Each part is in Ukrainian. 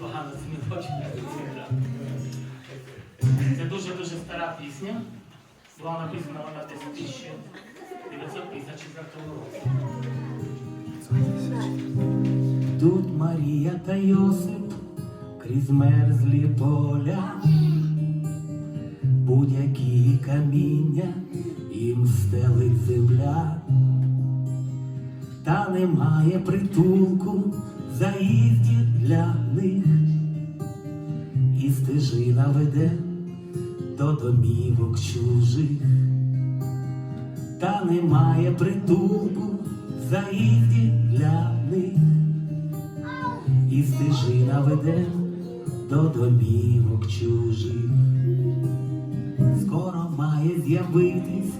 погано зміночок. Це дуже-дуже стара пісня. Була написана вона десь у 1954 році. Тут Марія та Йосип крізь мерзлі поля, будь-які каміння їм стелить земля, та немає притулку заїздів для них, і стежина веде до домівок чужих, та немає притулку заїздів для них. І стежина веде до домівок чужих. Скоро має з'явитись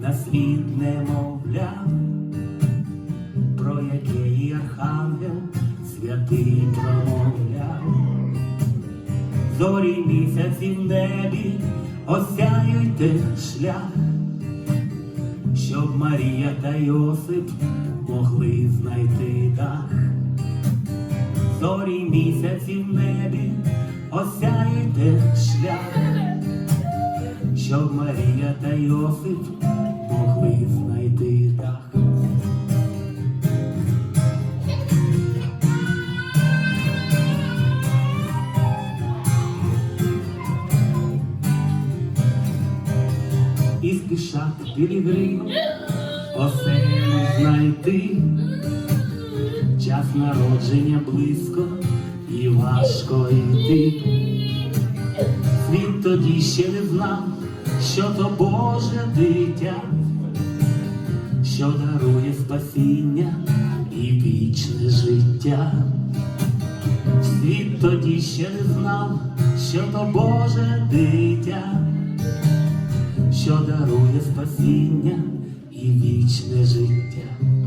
на світ немовля, святий промовляв. Зорі місяці в небі осяюйте шлях, щоб Марія та Йосип могли знайти дах зорі місяці в небі осяюйте шлях, щоб Марія та Йосип могли знайти І спішать пілігрим оселю знайти. Час народження близько і важко йти. Світ тоді ще не знав, що то Боже дитя, що дарує спасіння і вічне життя. Світ тоді ще не знав, що то Боже дитя, що дарує спасіння і вічне життя.